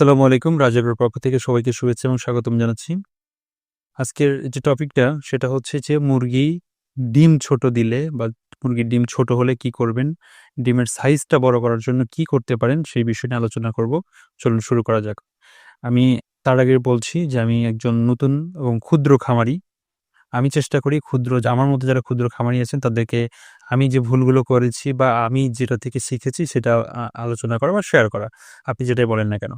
আসসালামু আলাইকুম রাজেবের পক্ষ থেকে সবাইকে শুভেচ্ছা এবং স্বাগতম জানাচ্ছি। আজকের যে টপিকটা, সেটা হচ্ছে যে মুরগি ডিম ছোট দিলে বা মুরগির ডিম ছোট হলে কি করবেন, ডিমের সাইজটা বড় করার জন্য কি করতে পারেন, সেই বিষয় নিয়ে আলোচনা করব। চলুন শুরু করা যাক। আমি তার আগে বলছি যে আমি একজন নতুন এবং ক্ষুদ্র খামারি। আমি চেষ্টা করি ক্ষুদ্র, আমার মধ্যে যারা ক্ষুদ্র খামারি আছেন, তাদেরকে আমি যে ভুলগুলো করেছি বা আমি যেটা থেকে শিখেছি, সেটা আলোচনা করা বা শেয়ার করা। আপনি যেটাই বলেন না কেন।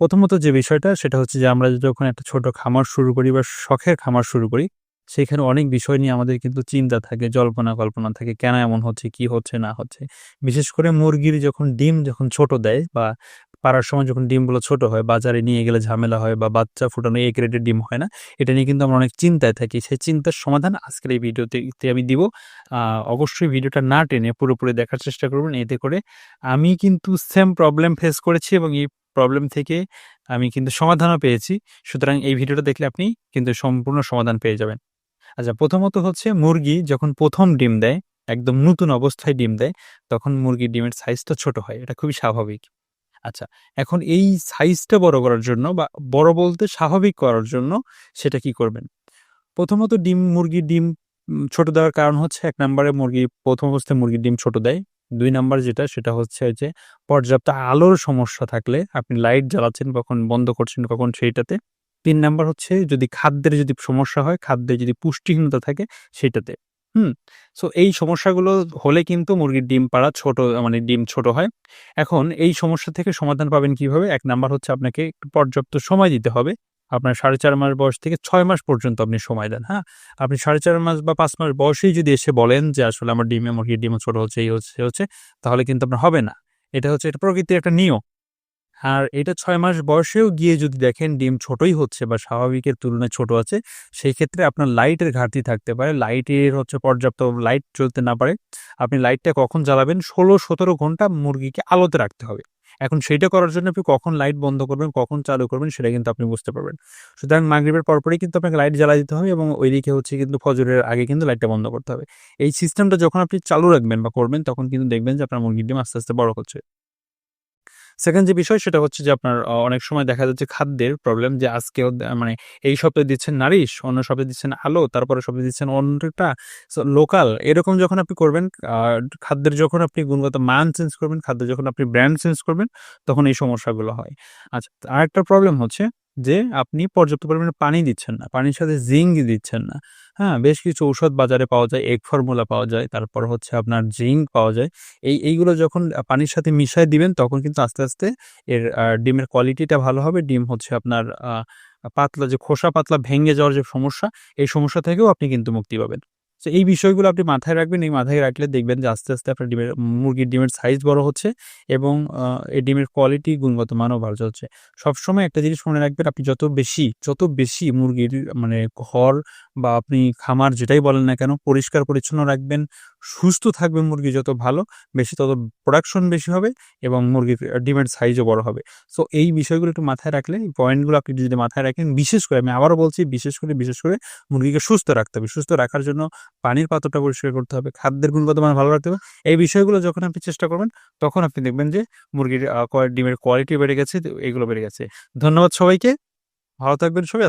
প্রথমত যে বিষয়টা, সেটা হচ্ছে যে আমরা যখন একটা ছোট খামার শুরু করি বা শখের খামার শুরু করি, সেখানে অনেক বিষয় নিয়ে আমাদের কিন্তু চিন্তা থাকে, জল্পনা কল্পনা থাকে, কেন এমন হচ্ছে, কি হচ্ছে, না হচ্ছে। বিশেষ করে মুরগির যখন ডিম যখন ছোট দেয় বা পাড়ার সময় যখন ডিমগুলো ছোট হয়, বাজারে নিয়ে গেলে ঝামেলা হয় বা বাচ্চা ফুটানো এ গ্রেডের ডিম হয় না, এটা নিয়ে কিন্তু আমরা অনেক চিন্তায় থাকি। সেই চিন্তার সমাধান আজকের এই ভিডিওতে আমি দিব। অবশ্যই ভিডিওটা না টেনে পুরোপুরি দেখার চেষ্টা করবেন, এতে করে আমি কিন্তু সেম প্রবলেম ফেস করেছি এবং এই প্রবলেম থেকে আমি কিন্তু সমাধানও পেয়েছি। সুতরাং এই ভিডিওটা দেখলে আপনি কিন্তু সম্পূর্ণ সমাধান পেয়ে যাবেন। আচ্ছা প্রথমত হচ্ছে মুরগি যখন প্রথম ডিম দেয়, একদম নতুন অবস্থায় ডিম দেয়, তখন মুরগির ডিমের সাইজটা ছোট হয়। এটা খুবই স্বাভাবিক। আচ্ছা এখন এই সাইজটা বড় করার জন্য বা বড় বলতে স্বাভাবিক করার জন্য সেটা কি করবেন? প্রথমত ডিম, মুরগির ডিম ছোট দেওয়ার কারণ হচ্ছে এক নম্বরে মুরগি প্রথম অবস্থায় মুরগির ডিম ছোট দেয়। দুই নাম্বার যেটা, সেটা হচ্ছে যে পর্যাপ্ত আলোর সমস্যা থাকলে আপনি লাইট জ্বালাচ্ছেন, কখন বন্ধ করছেন, কখন সেইটাতে। তিন নাম্বার হচ্ছে যদি খাদ্যের যদি সমস্যা হয়, খাদ্যে যদি পুষ্টিহীনতা থাকে, সেটাতে। হুম? সো এই সমস্যাগুলো হলে কিন্তু মুরগির ডিম পাড়া ছোট মানে ডিম ছোট হয়। এখন এই সমস্যা থেকে সমাধান পাবেন কীভাবে? এক নাম্বার হচ্ছে আপনাকে পর্যাপ্ত সময় দিতে হবে। আপনার সাড়ে চার মাস বয়স থেকে ছয় মাস পর্যন্ত আপনি সময় দেন হ্যাঁ? আপনি সাড়ে চার মাস বা পাঁচ মাস বয়সেই যদি এসে বলেন যে, আসলে আমার ডিমে মুরগির ডিম ছোট হচ্ছে, এই হচ্ছে হচ্ছে, তাহলে কিন্তু আপনার হবে না। এটা হচ্ছে, এটা প্রকৃতির একটা নিয়ম। আর এটা ছয় মাস বয়সেও গিয়ে যদি দেখেন ডিম ছোটই হচ্ছে বা স্বাভাবিকের তুলনায় ছোট আছে, সেই ক্ষেত্রে আপনার লাইটের ঘাটতি থাকতে পারে। লাইটের হচ্ছে পর্যাপ্ত লাইট চলতে না পারে। আপনি লাইটটা কখন জ্বালাবেন? ষোলো সতেরো ঘণ্টা মুরগিকে আলোতে রাখতে হবে। এখন সেইটা করার জন্য আপনি কখন লাইট বন্ধ করবেন, কখন চালু করবেন, সেটা কিন্তু আপনি বুঝতে পারবেন। সুতরাং মাগরীবের পরপরই কিন্তু আপনাকে লাইট জ্বালা দিতে হবে এবং ওই দিকে হচ্ছে কিন্তু ফজরের আগে কিন্তু লাইটটা বন্ধ করতে হবে। এই সিস্টেমটা যখন আপনি চালু রাখবেন বা করবেন, তখন কিন্তু দেখবেন যে আপনার মুরগির ডিম আস্তে আস্তে বড় হচ্ছে। সেকেন্ড যে বিষয় সেটা হচ্ছে যে আপনার অনেক সময় দেখা যাচ্ছে খাদ্যের প্রবলেম যে আজকে মানে এই সপ্তাহে দিচ্ছেন নারিশ, অন্য সপ্তাহে দিচ্ছেন আলো তারপরে সপ্তাহে দিচ্ছেন অন্যটা লোকাল এরকম যখন আপনি করবেন খাদ্যের যখন আপনি গুণগত মান চেঞ্জ করবেন, খাদ্যের যখন আপনি ব্র্যান্ড চেঞ্জ করবেন, তখন এই সমস্যাগুলো হয়। আচ্ছা আরেকটা প্রবলেম হচ্ছে যে আপনি পর্যাপ্ত পরিমাণে পানি দিচ্ছেন না, পানির সাথে জিঙ্ক দিচ্ছেন না। হ্যাঁ বেশ কিছু ঔষধ বাজারে পাওয়া যায় এগ ফর্মুলা পাওয়া যায়, তারপর হচ্ছে আপনার জিঙ্ক পাওয়া যায়। এই, এইগুলো যখন পানির সাথে মিশায় দিবেন, তখন কিন্তু আস্তে আস্তে এর ডিমের কোয়ালিটিটা ভালো হবে। ডিম হচ্ছে আপনার পাতলা যে খোসা পাতলা ভেঙে যাওয়ার যে সমস্যা, এই সমস্যা থেকেও আপনি কিন্তু মুক্তি পাবেন। তো এই বিষয়গুলো আপনি মাথায় রাখবেন, এই মাথায় রাখলে দেখবেন যে আস্তে আস্তে আপনার ডিমের, মুরগির ডিমের সাইজ বড় হচ্ছে এবং এই ডিমের কোয়ালিটি গুণগত মানও ভালো চলছে। সবসময় একটা জিনিস মনে রাখবেন, আপনি যত বেশি যত বেশি মুরগির মানে ঘর বা আপনি খামার যেটাই বলেন না কেন, পরিষ্কার পরিচ্ছন্ন রাখবেন, সুস্থ থাকবে মুরগি যত ভালো, বেশি তত প্রোডাকশন বেশি হবে এবং মুরগির ডিমের সাইজও বড় হবে। সো এই বিষয়গুলো একটু মাথায় রাখলে, এই পয়েন্টগুলো আপনি যদি মাথায় রাখেন, বিশেষ করে, আমি আবারও বলছি, বিশেষ করে বিশেষ করে মুরগিকে সুস্থ রাখতে হবে। সুস্থ রাখার জন্য পানির পাত্রটা পরিষ্কার করতে হবে, খাদ্যের গুণগত মান ভালো রাখতে হবে। এই বিষয়গুলো যখন আপনি চেষ্টা করবেন, তখন আপনি দেখবেন যে মুরগির ডিমের কোয়ালিটি বেড়ে গেছে এগুলো বেড়ে গেছে। ধন্যবাদ সবাইকে, ভালো থাকবেন সবাই